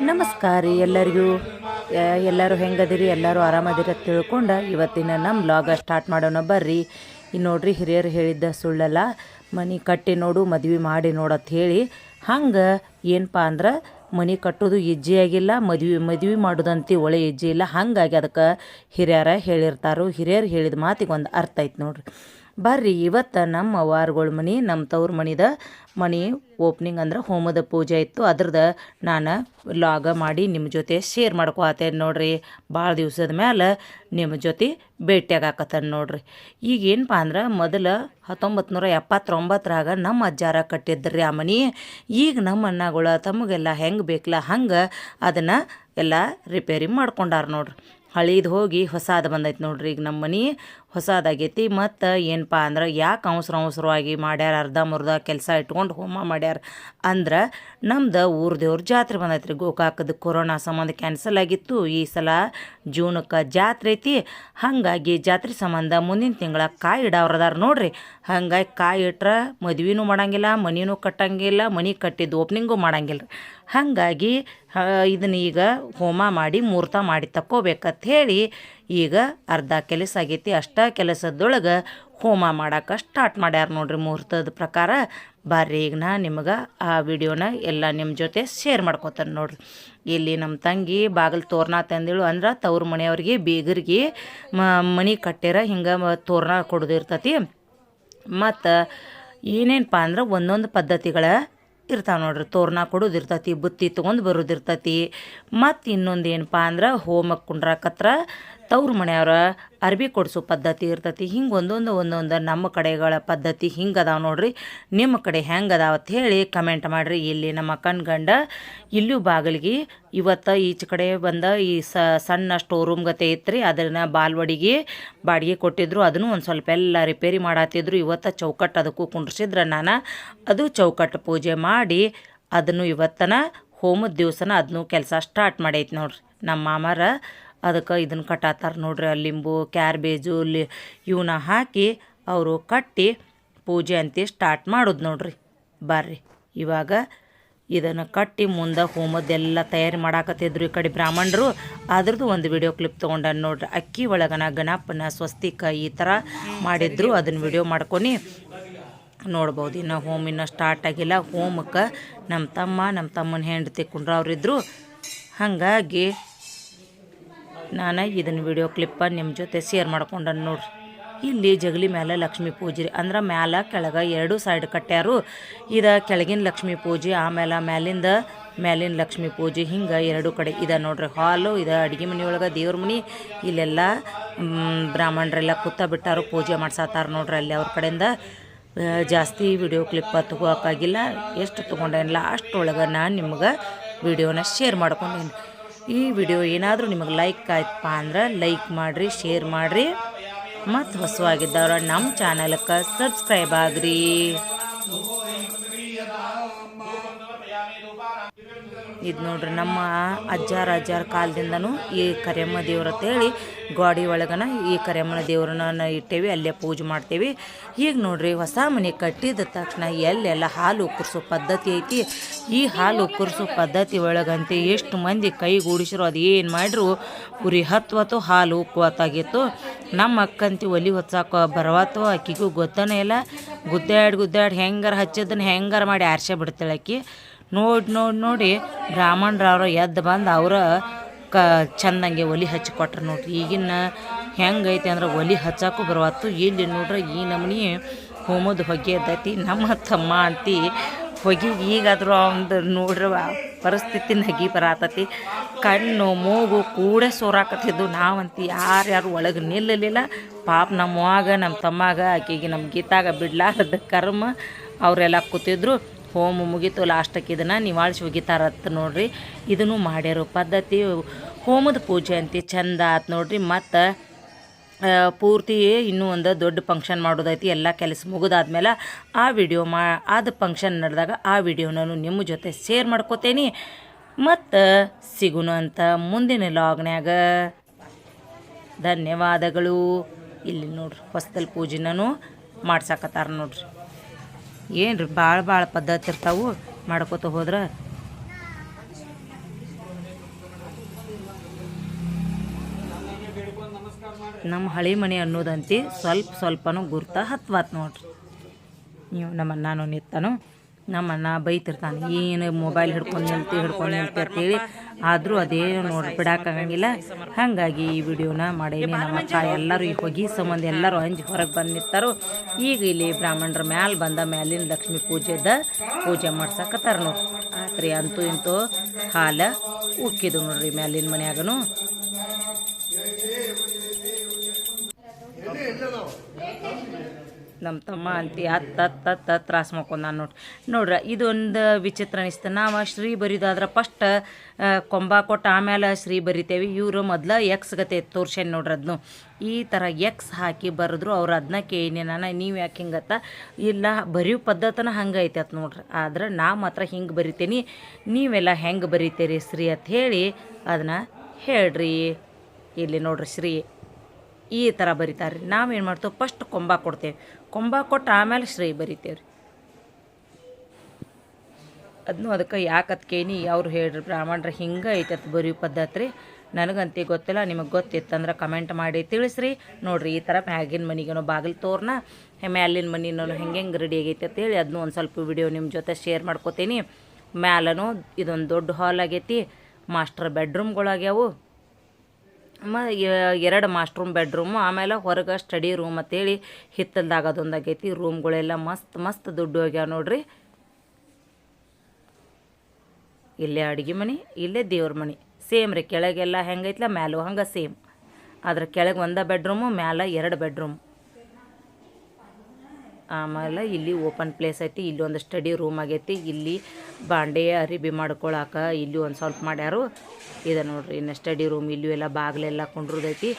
ನಮಸ್ಕಾರ ರೀ ಎಲ್ಲರಿಗೂ. ಎಲ್ಲರೂ ಹೆಂಗದಿರಿ? ಎಲ್ಲರೂ ಆರಾಮದಿರಿ ತಿಳ್ಕೊಂಡು ಇವತ್ತಿನ ನಮ್ಮ ಬ್ಲಾಗ ಸ್ಟಾರ್ಟ್ ಮಾಡೋಣ ಬರ್ರಿ. ಇನ್ನು ನೋಡ್ರಿ ಹಿರಿಯರು ಹೇಳಿದ್ದ ಸುಳ್ಳಲ್ಲ. ಮನೆ ಕಟ್ಟಿ ನೋಡು, ಮದ್ವೆ ಮಾಡಿ ನೋಡತ್ ಹೇಳಿ. ಹಂಗೆ ಏನಪ್ಪ ಅಂದ್ರೆ, ಮನೆ ಕಟ್ಟೋದು ಹೆಜ್ಜೆ ಆಗಿಲ್ಲ, ಮದ್ವೆ ಮದ್ವೆ ಮಾಡೋದಂತಿ ಒಳ್ಳೆ ಹೆಜ್ಜೆ ಇಲ್ಲ. ಹಾಗಾಗಿ ಅದಕ್ಕೆ ಹಿರಿಯರ ಹೇಳಿರ್ತಾರೋ. ಹಿರಿಯರು ಹೇಳಿದ ಮಾತಿಗೆ ಒಂದು ಅರ್ಥ ಐತೆ ನೋಡ್ರಿ. ಬರ್ರಿ, ಇವತ್ತು ನಮ್ಮ ವಾರಗಳ ಮನೆ ನಮ್ಮ ತವ್ರ ಮನಿದ ಮನೆ ಓಪನಿಂಗ್ ಅಂದ್ರೆ ಹೋಮದ ಪೂಜೆ ಇತ್ತು. ಅದ್ರದ್ದು ನಾನು ಲಾಗ ಮಾಡಿ ನಿಮ್ಮ ಜೊತೆ ಶೇರ್ ಮಾಡ್ಕೊತೇನೆ ನೋಡ್ರಿ. ಭಾಳ ದಿವ್ಸದ ಮೇಲೆ ನಿಮ್ಮ ಜೊತೆ ಭೇಟಿಯಾಗಕತ್ತೇನೆ ನೋಡ್ರಿ. ಈಗ ಏನಪ್ಪ ಅಂದ್ರೆ ಮೊದಲು ಹತ್ತೊಂಬತ್ತು ನೂರ ಎಪ್ಪತ್ತೊಂಬತ್ತರಾಗ ನಮ್ಮ ಅಜ್ಜಾರ ಕಟ್ಟಿದ್ರಿ ಆ ಮನೆ. ಈಗ ನಮ್ಮ ಅಣ್ಣಗಳು ತಮಗೆಲ್ಲ ಹೆಂಗೆ ಬೇಕಲ್ಲ ಹಂಗೆ ಅದನ್ನು ಎಲ್ಲ ರಿಪೇರಿ ಮಾಡ್ಕೊಂಡಾರ ನೋಡ್ರಿ. ಹಳೀದು ಹೋಗಿ ಹೊಸಾದು ಬಂದೈತೆ ನೋಡ್ರಿ ಈಗ ನಮ್ಮ ಮನೆ. ಹೊಸಾದಾಗೈತಿ. ಮತ್ತು ಏನಪ್ಪ ಅಂದ್ರೆ ಯಾಕೆ ಅವಸರ ಅವಸರವಾಗಿ ಮಾಡ್ಯಾರ? ಅರ್ಧ ಮುರ್ಧ ಕೆಲಸ ಇಟ್ಕೊಂಡು ಹೋಮ ಮಾಡ್ಯಾರ ಅಂದ್ರೆ ನಮ್ದು ಊರ ದೇವ್ರ ಜಾತ್ರೆ ಬಂದೈತೆ ರೀ ಗೋಕಾಕದ ಕೊರೋನಾ ಸಂಬಂಧ ಕ್ಯಾನ್ಸಲ್ ಆಗಿತ್ತು. ಈ ಸಲ ಜೂನಕ್ಕೆ ಜಾತ್ರೆ ಐತಿ. ಹಾಗಾಗಿ ಜಾತ್ರೆ ಸಂಬಂಧ ಮುಂದಿನ ತಿಂಗಳ ಕಾಯಿ ಇಡವ್ರದಾರ ನೋಡ್ರಿ. ಹಂಗಾಗಿ ಕಾಯಿ ಇಟ್ರೆ ಮದ್ವೆನೂ ಮಾಡಂಗಿಲ್ಲ, ಮನಿನೂ ಕಟ್ಟಂಗಿಲ್ಲ, ಮನೆ ಕಟ್ಟಿದ್ದು ಓಪ್ನಿಂಗೂ ಮಾಡಂಗಿಲ್ಲ ರೀ ಹಾಗಾಗಿ ಇದನ್ನ ಈಗ ಹೋಮ ಮಾಡಿ ಮುಹೂರ್ತ ಮಾಡಿ ತಕ್ಕೋಬೇಕಂತ ಹೇಳಿ ಈಗ ಅರ್ಧ ಕೆಲಸ ಆಗೈತಿ. ಅಷ್ಟ ಕೆಲಸದೊಳಗೆ ಹೋಮ ಮಾಡೋಕೆ ಸ್ಟಾರ್ಟ್ ಮಾಡ್ಯಾರ ನೋಡ್ರಿ ಮುಹೂರ್ತದ ಪ್ರಕಾರ. ಬರ್ರಿ ಈಗ ನಾ ನಿಮಗೆ ಆ ವಿಡಿಯೋನ ಎಲ್ಲ ನಿಮ್ಮ ಜೊತೆ ಶೇರ್ ಮಾಡ್ಕೊತಾನೆ ನೋಡ್ರಿ. ಇಲ್ಲಿ ನಮ್ಮ ತಂಗಿ ಬಾಗಿಲು ತೋರಣ ತಂದಿಳು ಅಂದ್ರೆ ತವ್ರ ಮನೆಯವ್ರಿಗೆ, ಬೀಗರಿಗೆ ಮನೆ ಕಟ್ಟಿರ ಹಿಂಗೆ ತೋರಣ ಕೊಡೋದಿರ್ತತಿ. ಮತ್ತು ಏನೇನಪ್ಪ ಅಂದ್ರೆ ಒಂದೊಂದು ಪದ್ಧತಿಗಳ ಇರ್ತಾವೆ ನೋಡ್ರಿ. ತೋರಣ ಕೊಡೋದಿರ್ತೈತಿ, ಬುತ್ತಿ ತೊಗೊಂಡು ಬರೋದಿರ್ತೈತಿ. ಮತ್ತು ಇನ್ನೊಂದು ಏನಪ್ಪ ಅಂದ್ರೆ ಹೋಮಕ್ಕೆ ಕುಂಡ್ರಾಕತ್ರ ತವ್ರ ಮನೆಯವ್ರ ಅರ್ಬಿ ಕೊಡಿಸೋ ಪದ್ಧತಿ ಇರ್ತೈತಿ. ಹಿಂಗೆ ಒಂದೊಂದು ಒಂದೊಂದು ನಮ್ಮ ಕಡೆಗಳ ಪದ್ಧತಿ ಹಿಂಗೆ ಅದಾವೆ ನೋಡ್ರಿ. ನಿಮ್ಮ ಕಡೆ ಹೆಂಗೆ ಅಂತ ಹೇಳಿ ಕಮೆಂಟ್ ಮಾಡಿರಿ. ಇಲ್ಲಿ ನಮ್ಮ ಅಕ್ಕನ ಗಂಡ, ಇಲ್ಲೂ ಬಾಗಿಲಿಗೆ ಇವತ್ತು ಈಚೆ ಕಡೆ ಬಂದ ಈ ಸಣ್ಣ ಸ್ಟೋರ್ ರೂಮ್ ಗತೆ ಇತ್ತು ರೀ ಅದನ್ನು ಬಾಲ್ವಡಿಗೆ ಬಾಡಿಗೆ ಕೊಟ್ಟಿದ್ರು. ಅದನ್ನು ಒಂದು ಸ್ವಲ್ಪ ಎಲ್ಲ ರಿಪೇರಿ ಮಾಡತ್ತಿದ್ರು ಇವತ್ತು ಚೌಕಟ್ಟು ಅದಕ್ಕೂ ಕುಂಡ್ರಿಸಿದ್ರೆ ನಾನು. ಅದು ಚೌಕಟ್ಟು ಪೂಜೆ ಮಾಡಿ ಅದನ್ನು ಇವತ್ತನ ಹೋಮದ ದಿವಸನ ಅದನ್ನು ಕೆಲಸ ಸ್ಟಾರ್ಟ್ ಮಾಡೈತಿ ನೋಡ್ರಿ. ನಮ್ಮ ಮಾಮಾರ ಅದಕ್ಕೆ ಇದನ್ನು ಕಟ್ಟಾತಾರೆ ನೋಡ್ರಿ ಲಿಂಬು, ಕ್ಯಾರ್ಬೇಜು, ಲಿ ಇವನ್ನ ಹಾಕಿ ಅವರು ಕಟ್ಟಿ ಪೂಜೆ ಅಂತ ಸ್ಟಾರ್ಟ್ ಮಾಡೋದು ನೋಡ್ರಿ. ಬರ್ರಿ, ಇವಾಗ ಇದನ್ನು ಕಟ್ಟಿ ಮುಂದೆ ಹೋಮದ್ದೆಲ್ಲ ತಯಾರಿ ಮಾಡಾಕತ್ತಿದ್ರು ಈ ಕಡೆ ಬ್ರಾಹ್ಮಣರು. ಅದ್ರದ್ದು ಒಂದು ವಿಡಿಯೋ ಕ್ಲಿಪ್ ತೊಗೊಂಡ ನೋಡ್ರಿ. ಅಕ್ಕಿ ಒಳಗನ ಗಣಪನ, ಸ್ವಸ್ತಿಕ ಈ ಥರ ಮಾಡಿದ್ರು ಅದನ್ನು ವಿಡಿಯೋ ಮಾಡ್ಕೊಂಡು ನೋಡ್ಬೋದು. ಇನ್ನು ಹೋಮ್ ಇನ್ನೂ ಸ್ಟಾರ್ಟ್ ಆಗಿಲ್ಲ. ಹೋಮಕ್ಕೆ ನಮ್ಮ ತಮ್ಮ ನಮ್ಮ ತಮ್ಮನ ಹೆಂಡತಿ ಕುಂಡ್ರವ್ರಿದ್ರು ಹಾಗಾಗಿ ನಾನು ಇದನ್ನು ವಿಡಿಯೋ ಕ್ಲಿಪ್ಪ ನಿಮ್ಮ ಜೊತೆ ಶೇರ್ ಮಾಡ್ಕೊಂಡು ನೋಡ್ರಿ. ಇಲ್ಲಿ ಜಗಲಿ ಮೇಲೆ ಲಕ್ಷ್ಮೀ ಪೂಜೆ ರೀ. ಅಂದ್ರೆ ಮ್ಯಾಲ ಕೆಳಗೆ ಎರಡು ಸೈಡ್ ಕಟ್ಟ್ಯಾರು ಇದು ಕೆಳಗಿನ ಲಕ್ಷ್ಮೀ ಪೂಜೆ ಆಮೇಲೆ ಮ್ಯಾಲಿಂದ ಮ್ಯಾಲಿನ ಲಕ್ಷ್ಮೀ ಪೂಜೆ, ಹಿಂಗೆ ಎರಡು ಕಡೆ ಇದೆ ನೋಡ್ರಿ. ಹಾಲು, ಇದು ಅಡುಗೆ ಮನೆಯೊಳಗೆ ದೇವ್ರ ಮನೆ. ಇಲ್ಲೆಲ್ಲ ಬ್ರಾಹ್ಮಣರೆಲ್ಲ ಕೂತ ಬಿಟ್ಟಾರು, ಪೂಜೆ ಮಾಡ್ಸತ್ತಾರ ನೋಡ್ರಿ ಅಲ್ಲಿ ಅವ್ರ ಕಡೆಯಿಂದ. ಜಾಸ್ತಿ ವಿಡಿಯೋ ಕ್ಲಿಪ್ಪ ತಗೋಕ್ಕಾಗಿಲ್ಲ ಎಷ್ಟು ತೊಗೊಂಡೇನಿಲ್ಲ ಅಷ್ಟರೊಳಗೆ ನಾನು ನಿಮ್ಗೆ ವಿಡಿಯೋನ ಶೇರ್ ಮಾಡ್ಕೊಂಡೇನಿ ಈ ವಿಡಿಯೋ ಏನಾದರೂ ನಿಮಗೆ ಲೈಕ್ ಆಯ್ತಪ್ಪ ಅಂದ್ರೆ ಲೈಕ್ ಮಾಡಿರಿ ಶೇರ್ ಮಾಡಿರಿ. ಮತ್ತು ಹೊಸವಾಗಿದ್ದವ್ರ ನಮ್ಮ ಚಾನಲ್ಗೆ ಸಬ್ಸ್ಕ್ರೈಬ್ ಆಗ್ರಿ. ಇದು ನೋಡ್ರಿ ನಮ್ಮ ಅಜ್ಜಾರ ಅಜ್ಜಾರ ಕಾಲದಿಂದನೂ ಈ ಕರಿಯಮ್ಮ ದೇವ್ರ ಅಂತೇಳಿ ಗಾಡಿ ಒಳಗನ ಈ ಕರಿಯಮ್ಮನ ದೇವ್ರನ್ನ ಇಟ್ಟೇವಿ, ಅಲ್ಲೇ ಪೂಜೆ ಮಾಡ್ತೇವೆ. ಈಗ ನೋಡ್ರಿ ಹೊಸ ಮನೆ ಕಟ್ಟಿದ ತಕ್ಷಣ ಎಲ್ಲೆಲ್ಲ ಹಾಲು ಉಕ್ಕರ್ಸೋ ಪದ್ಧತಿ ಐತಿ. ಈ ಹಾಲು ಉಕ್ಕರ್ಸೋ ಪದ್ಧತಿ ಒಳಗಂತೆ ಎಷ್ಟು ಮಂದಿ ಕೈಗೂಡಿಸಿರೋ ಅದು ಏನು ಮಾಡಿದ್ರು ಉರಿ ಹತ್ವತ್ತು ಹಾಲು ಉಕ್ಕುವತ್ತಾಗಿತ್ತು. ನಮ್ಮ ಅಕ್ಕಂತಿ ಒಲಿ ಹೊತ್ಸಾಕ ಬರವತ್ತು, ಆಕಿಗೂ ಗೊತ್ತನೇ ಇಲ್ಲ. ಗುದ್ದಾಡಿ ಗುದ್ದಾಡಿ ಹೆಂಗಾರ ಹಚ್ಚಿದ್ದನ್ನು ಹೆಂಗಾರ ಮಾಡಿ ಆರ್ಸೆ ಬಿಡ್ತಾಳೆ ಆಕಿ. ನೋಡಿ ನೋಡಿ ನೋಡಿ ಬ್ರಾಹ್ಮಣರವ್ರು ಎದ್ದು ಬಂದು ಅವರ ಕ ಚಂದಂಗೆ ಒಲಿ ಹಚ್ಚಿ ಕೊಟ್ರು ನೋಡ್ರಿ. ಈಗಿನ ಹೆಂಗೈತೆ ಅಂದ್ರೆ ಒಲಿ ಹಚ್ಚಾಕು ಬರುವತ್ತು. ಇಲ್ಲಿ ನೋಡ್ರಿ ಈ ನಮೂನಿ ಹೋಮದ ಹೊಗೆ ಎದ್ದೈತಿ ನಮ್ಮ ತಮ್ಮ ಅಂತಿ ಹೊಗೆ ಈಗಾದರೂ ಅವಂದು ನೋಡ್ರಿ ಪರಿಸ್ಥಿತಿ ನಗಿ ಬರತತಿ. ಕಣ್ಣು, ಮೂಗು ಕೂಡ ಸೋರಾಕತ್ತಿದ್ದು ನಾವಂತಿ ಯಾರ್ಯಾರು ಒಳಗೆ ನಿಲ್ಲಲಿಲ್ಲ. ಪಾಪ ನಮ್ಮ ಅವ್ವಾಗ ನಮ್ಮ ತಮ್ಮಾಗ ಆಕೆಗೆ ನಮ್ಮ ಗೀತಾಗ ಬಿಡ್ಲಾರದ ಕರ್ಮ ಅವರೆಲ್ಲ ಕೂತಿದ್ರು. ಹೋಮ ಮುಗೀತು ಲಾಸ್ಟಕ್ಕೆ ಇದನ್ನು ನಿವಾಳಿಸಿ ಒಗಿತಾರತ್ತ ನೋಡ್ರಿ. ಇದನ್ನು ಮಾಡ್ಯಾರೋ ಪದ್ಧತಿ. ಹೋಮದ ಪೂಜೆ ಅಂತ ಚಂದ ಆತು ನೋಡ್ರಿ. ಮತ್ತು ಪೂರ್ತಿ ಇನ್ನೂ ಒಂದು ದೊಡ್ಡ ಫಂಕ್ಷನ್ ಮಾಡೋದೈತಿ. ಎಲ್ಲ ಕೆಲಸ ಮುಗಿದಾದ್ಮೇಲೆ ಆ ವಿಡಿಯೋ ಮಾ ಅದು ಫಂಕ್ಷನ್ ನಡೆದಾಗ ಆ ವಿಡಿಯೋ ನಾನು ನಿಮ್ಮ ಜೊತೆ ಶೇರ್ ಮಾಡ್ಕೋತೇನೆ. ಮತ್ತು, ಸಿಗುನು ಅಂತ ಮುಂದಿನ ಲಾಗ್ನ್ಯಾಗ ಧನ್ಯವಾದಗಳು. ಇಲ್ಲಿ ನೋಡ್ರಿ, ಹೊಸ್ದಲ್ ಪೂಜೆನೂ ಮಾಡ್ಸಕತ್ತಾರ ನೋಡ್ರಿ. ಏನು ರೀ ಭಾಳ ಭಾಳ ಪದ್ಧತಿ ಇರ್ತಾವು ಮಾಡ್ಕೋತ ಹೋದ್ರೆ? ನಮ್ಮ ಹಳಿ ಮನೆ ಅನ್ನೋದಂತಿ ಸ್ವಲ್ಪ ಸ್ವಲ್ಪನೂ ಗುರ್ತ ಹತ್ವಾತ್ ನೋಡ್ರಿ. ನೀವು ನಮ್ಮ ಅಣ್ಣನೂ ನಿತ್ತಾನು ನಮ್ಮ ಅಣ್ಣ ಬೈತಿರ್ತಾನೆ, ಏನು ಮೊಬೈಲ್ ಹಿಡ್ಕೊಂಡು ನಿಂತು ಹಿಡ್ಕೊಂಡು ನಿಂತಿರ್ತೀವಿ ಆದರೂ ಅದೇ ನೋಡಿ ಬಿಡೋಕ್ಕಾಗಂಗಿಲ್ಲ ಹಾಗಾಗಿ ಈ ವಿಡಿಯೋನ ಮಾಡೇನಿ. ನಮ್ಮ ಅಕ್ಕ ಎಲ್ಲರೂ ಈ ಹೊಗಿ ಸಂಬಂಧ ಎಲ್ಲರೂ ಅಂಜಿ ಹೊರಗೆ ಬಂದು ಈಗ ಇಲ್ಲಿ ಬ್ರಾಹ್ಮಣರ ಮ್ಯಾಲೆ ಬಂದ ಮ್ಯಾಲಿನ ಲಕ್ಷ್ಮಿ ಪೂಜೆದ ಪೂಜೆ ಮಾಡ್ಸಕತ್ತಾರ ನೋಡ್ರಿ ಅಂತೂ ಇಂತೂ ಹಾಲು ಉಕ್ಕಿದು ನೋಡ್ರಿ ಮ್ಯಾಲಿನ ಮನ್ಯಾಗನು. ನಮ್ಮ ತಮ್ಮ ಅಂತಿ ಹತ್ತು ತ್ರಾಸ ಮಾಡ್ಕೊಂಡು ನಾನು ನೋಡ್ರಿ ನೋಡ್ರಿ, ಇದೊಂದು ವಿಚಿತ್ರ ಅನಿಸ್ತು. ನಾವು ಶ್ರೀ ಬರಿದಾದ್ರೆ ಫಸ್ಟ್ ಕೊಂಬ ಕೊಟ್ಟು ಆಮೇಲೆ ಶ್ರೀ ಬರಿತೇವೆ. ಇವರು ಮೊದ್ಲು ಎಕ್ಸ್ ಗತೆ ತೋರ್ಸ್ಯಾನ ನೋಡ್ರಿ ಅದನ್ನು ಈ ಥರ ಎಕ್ಸ್ ಹಾಕಿ ಬರೆದ್ರು ಅವ್ರು ಅದನ್ನ ಕೇಳಿ ನೀವು ಯಾಕೆ ಹಿಂಗತ್ತ? ಇಲ್ಲ ಬರೀ ಪದ್ಧತಿನ ಹಂಗೆ ಐತೆ ನೋಡ್ರಿ. ಆದ್ರೆ ನಾ ಮಾತ್ರ ಹಿಂಗೆ ಬರಿತೀನಿ, ನೀವೆಲ್ಲ ಹೆಂಗೆ ಬರಿತೀರಿ ಶ್ರೀ ಅಂತ ಹೇಳಿ ಅದನ್ನ ಹೇಳ್ರಿ. ಇಲ್ಲಿ ನೋಡ್ರಿ ಶ್ರೀ ಈ ಥರ ಬರೀತಾರೆ. ರೀ ನಾವೇನು ಮಾಡ್ತೇವೆ? ಫಸ್ಟ್ ಕೊಂಬ ಕೊಡ್ತೇವೆ. ಕೊಂಬ ಕೊಟ್ಟು ಆಮೇಲೆ ಶ್ರೀ ಬರಿತೇವೆ ರೀ. ಅದನ್ನು ಅದಕ್ಕೆ ಯಾಕೆ ಅದಕ್ಕೇನಿ ಅವ್ರು ಹೇಳ್ರಿ ಬ್ರಾಹ್ಮಣರು, ಹಿಂಗೆ ಐತತ್ ಬರೆಯೋ ಪದ್ಧತಿ ರೀ. ನನಗಂತೂ ಗೊತ್ತಿಲ್ಲ, ನಿಮಗೆ ಗೊತ್ತಿತ್ತಂದ್ರೆ ಕಮೆಂಟ್ ಮಾಡಿ ತಿಳಿಸ್ರಿ. ನೋಡಿರಿ, ಈ ಥರ ಮ್ಯಾಗಿನ ಮನೆಗೇನೋ ಬಾಗಿಲು ತೋರ್ನ ಮ್ಯಾಲಿನ ಮನೆನೂ ಹೆಂಗೆ ಹೆಂಗೆ ರೆಡಿ ಆಗೈತೆ ಅಂತೇಳಿ ಅದನ್ನು ಒಂದು ಸ್ವಲ್ಪ ವಿಡಿಯೋ ನಿಮ್ಮ ಜೊತೆ ಶೇರ್ ಮಾಡ್ಕೋತೀನಿ. ಮ್ಯಾಲನು ಇದೊಂದು ದೊಡ್ಡ ಹಾಲ್ ಆಗೈತಿ. ಮಾಸ್ಟರ್ ಬೆಡ್ರೂಮ್ಗಳಾಗ್ಯಾವು ಮ ಎರಡು ಮಾಸ್ಟ್ರೂಮ್ ಬೆಡ್ರೂಮು, ಆಮೇಲೆ ಹೊರಗೆ ಸ್ಟಡಿ ರೂಮ್ ಅಂತೇಳಿ ಹಿತ್ತಲ್ದಾಗ ಅದೊಂದು ಆಗೈತಿ ರೂಮ್ಗಳೆಲ್ಲ ಮಸ್ತ್ ಮಸ್ತ್ ದುಡ್ಡು ಹೋಗ್ಯಾವ ನೋಡ್ರಿ. ಇಲ್ಲೇ ಅಡುಗೆ ಮನೆ, ಇಲ್ಲೇ ದೇವ್ರ ಮನೆ. ಸೇಮ್ ರೀ, ಕೆಳಗೆಲ್ಲ ಹೆಂಗೈತ್ಲ, ಮ್ಯಾಲೂ ಹಂಗೆ ಸೇಮ್. ಅದ್ರ ಕೆಳಗೆ ಒಂದೇ ಬೆಡ್ರೂಮು, ಮ್ಯಾಲ ಎರಡು ಬೆಡ್ರೂಮ್. ಆಮೇಲೆ ಇಲ್ಲಿ ಓಪನ್ ಪ್ಲೇಸ್ ಐತಿ, ಇಲ್ಲಿ ಒಂದು ಸ್ಟಡಿ ರೂಮ್ ಆಗೈತಿ, ಇಲ್ಲಿ ಬಾಂಡೆ ಅರಿಬಿ ಮಾಡ್ಕೊಳಕ ಇಲ್ಲಿ ಒಂದು ಸ್ವಲ್ಪ ಮಾಡ್ಯಾರು. ಇದೆ ನೋಡ್ರಿ, ಇನ್ನು ಸ್ಟಡಿ ರೂಮ್ ಇಲ್ಲೂ ಎಲ್ಲ ಬಾಗಿಲೆಲ್ಲ ಕೊಂಡ್ರದೈತಿ.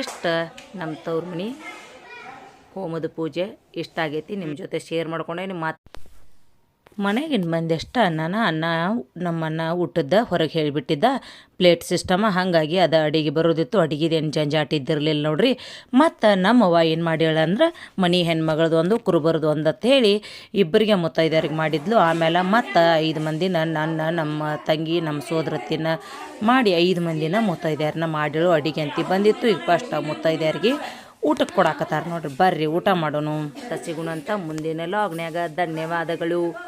ಇಷ್ಟು ನಮ್ಮ ತವ್ರ ಮನೆ. ಹೋಮದ ಪೂಜೆ ಇಷ್ಟ ಆಗೈತಿ ನಿಮ್ಮ ಜೊತೆ ಶೇರ್ ಮಾಡ್ಕೊಂಡೇನಿ ಮಾತು ಮನೆಗಿನ ಮಂದಿಷ್ಟು ಅನ್ನನ, ಅನ್ನ ನಮ್ಮನ್ನ ಊಟದ ಹೊರಗೆ ಹೇಳಿಬಿಟ್ಟಿದ್ದ. ಪ್ಲೇಟ್ ಸಿಸ್ಟಮ ಹಾಗಾಗಿ ಅದು ಅಡಿಗೆ ಬರೋದಿತ್ತು. ಅಡಿಗೆದೇನು ಜಂಜಾಟ ಇದ್ದಿರಲಿಲ್ಲ ನೋಡ್ರಿ. ಮತ್ತು ನಮ್ಮವ್ವ ಏನು ಮಾಡ್ಯಾಳ ಅಂದ್ರೆ, ಮನೆ ಹೆಣ್ಮಗಳದು ಒಂದು, ಕುರುಬರದು ಒಂದು ಅಂತ ಹೇಳಿ ಇಬ್ಬರಿಗೆ ಮುತ್ತೈದರಿಗೆ ಮಾಡಿದ್ಲು. ಆಮೇಲೆ ಮತ್ತು ಐದು ಮಂದಿನ ನನ್ನ, ನಮ್ಮ ತಂಗಿ, ನಮ್ಮ ಸೋದರತ್ತಿನ ಮಾಡಿ ಐದು ಮಂದಿನ ಮುತ್ತೈದ್ಯಾರನ್ನ ಮಾಡಿಳು ಅಡಿಗೆ ಅಂತ ಬಂದಿತ್ತು. ಈಗ ಫಸ್ಟ್ ಮುತ್ತೈದ್ಯಾರಿಗೆ ಊಟಕ್ಕೆ ಕೊಡಾಕತ್ತಾರ ನೋಡ್ರಿ. ಬರ್ರಿ, ಊಟ ಮಾಡೋನು ಅಂತ ಮುಂದಿನ ಲಾಗ್ನ್ಯಾಗ ಧನ್ಯವಾದಗಳು.